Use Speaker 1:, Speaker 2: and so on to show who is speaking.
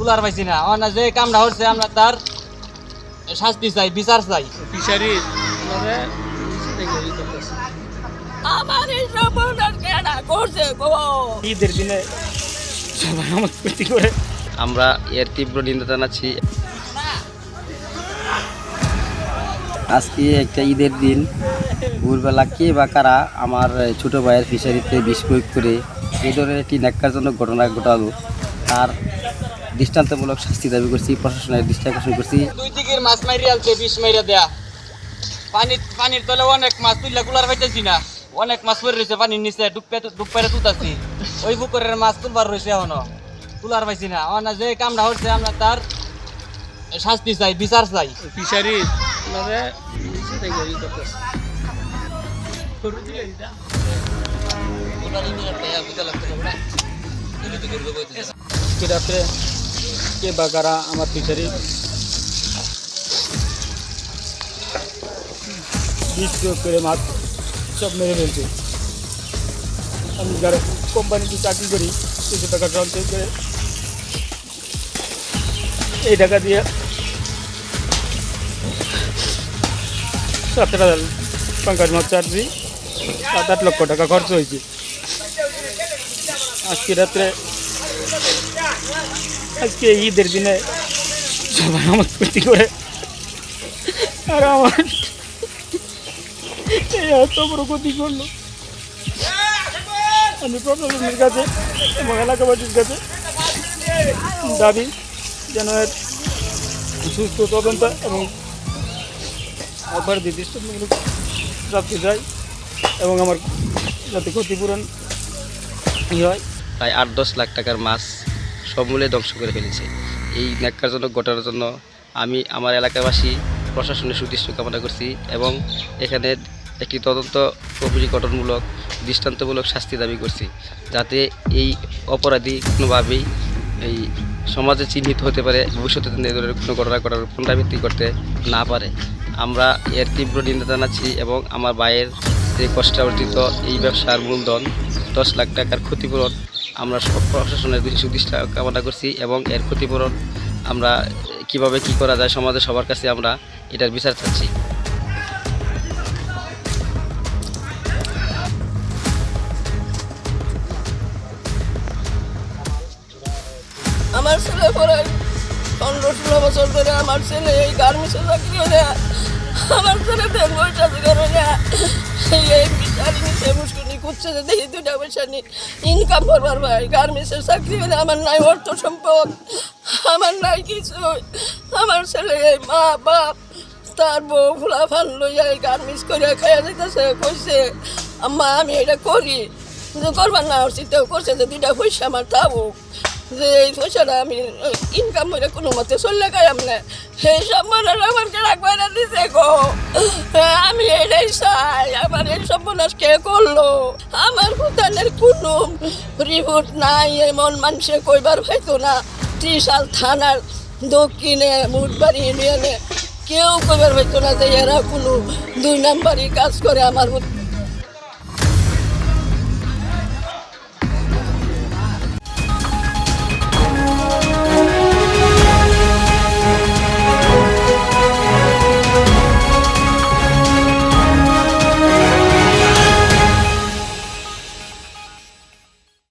Speaker 1: Cooler পাইছি না। আমার না যে কামটা হচ্ছে আমরা তার শাস্তি চাই বিচার চাই।
Speaker 2: ফিশারি
Speaker 3: আমার এই কেনা করছে
Speaker 2: ঈদের দিনে সবাই আমার ক্ষতি করে।
Speaker 4: আমরা এর তীব্র নিন্দা জানাচ্ছি। আজকে একটা ঈদের দিন। ভোরবেলা কে বা কারা আমার ছোট ভাইয়ের ফিশারিতে বিষ প্রয়োগ করে এই ধরনের একটি ন্যাক্কারজনক ঘটনা ঘটালো। তার দৃষ্টান্তমূলক শাস্তি দাবি করছি প্রশাসনের দৃষ্টি আকর্ষণ করছি।
Speaker 1: দুই দিকের মাছ মারি আলছে বিষ মাইরা দেয়া। পানি পানির তলে অনেক মাছ তুললে কুলার পাইতেছি না। অনেক মাছ পড়ে রয়েছে পানির নিচে ডুবপে ডুবপারে তুতাছি ওই পুকুরের মাছ তুলবার রয়েছে এখনও। কুলার পাইছি না। আমার না যে কামটা হচ্ছে আমরা তার শাস্তি চাই বিচার চাই।
Speaker 2: ফিশারি মানে করতেছে কে বা আমার ফিশারি বিষ প্রয়োগ করে মাছ সব মেরে ফেলছে। আমি যারা কোম্পানিতে চাকরি করি কিছু টাকা সঞ্চয় করে এই টাকা দিয়ে সতেরো হাজার পঙ্কজ মাছ চার্জি সাত আট লক্ষ টাকা খরচ হয়েছে। আজকে রাত্রে আজকে ঈদের দিনে সবাই আমার ক্ষতি করে। আর আমার এত বড় ক্ষতি করল। আমি প্রশাসনের কাছে এবং এলাকাবাসীর কাছে দাবি যেন এর সুস্থ তদন্ত এবং অপরাধী দৃষ্টান্তমূলক প্রাপ্তি যায় এবং আমার যাতে ক্ষতিপূরণ হয়।
Speaker 4: প্রায় আট দশ লাখ টাকার মাছ সমূলে ধ্বংস করে ফেলেছে। এই ন্যাক্কারজনক ঘটনার জন্য আমি আমার এলাকাবাসী, প্রশাসনের সুদৃশ্য কামনা করছি এবং এখানে একটি তদন্ত প্রভৃতি গঠনমূলক দৃষ্টান্তমূলক শাস্তি দাবি করছি যাতে এই অপরাধী কোনোভাবেই এই সমাজে চিহ্নিত হতে পারে, ভবিষ্যতে ধরনের কোনো ঘটনা ঘটার পুনরাবৃত্তি করতে না পারে। আমরা এর তীব্র নিন্দা জানাচ্ছি এবং আমার ভাইয়ের যে কষ্টার্জিত এই ব্যবসার মূলধন, দশ লাখ টাকার ক্ষতিপূরণ আমরা সব প্রশাসনের দৃষ্টি সুদৃষ্টি কামনা করছি এবং এর ক্ষতিপূরণ আমরা কীভাবে কি করা যায় সমাজে সবার কাছে আমরা এটার বিচার চাচ্ছি।
Speaker 3: আমার ছেলে পরে পনেরো ষোলো বছর ধরে আমার ছেলে এই গার্মেন্টসে চাকরি করে। আমার ছেলে দেড় পয়সা করে না এই এই বিচার নিচে মুশকিলি করছে যে দেখি দুটা পয়সা নি। ইনকাম করবার ভাই গার্মেন্টসের চাকরি করে আমার নাই অর্থ সম্পদ, আমার নাই কিছু আমার ছেলে, মা, বাপ, তার বউ ফুলা ফান লইয়া গার্মেন্টস করে খাইয়া যাইতেছে, কইছে, আম্মা, আমি এটা করি। করবার না চিন্তাও করছে যে দুইটা পয়সা আমার তাবো যে এই পয়সাটা আমি ইনকাম করে কোনো মতে চললে গাই আমনে সেই সব মনে আমাকে রাখবে না দিছে গো। আমি এটাই চাই, আমার এই সর্বনাশ কে করল? আমার ভুটানের কোনো রিপোর্ট নাই, এমন মানুষে কইবার হয়তো না। ত্রিশাল থানার দক্ষিণে মুটবাড়ি ইউনিয়নে কেউ কইবার হইতো না যে এরা কোনো দুই নাম্বারই কাজ করে আমার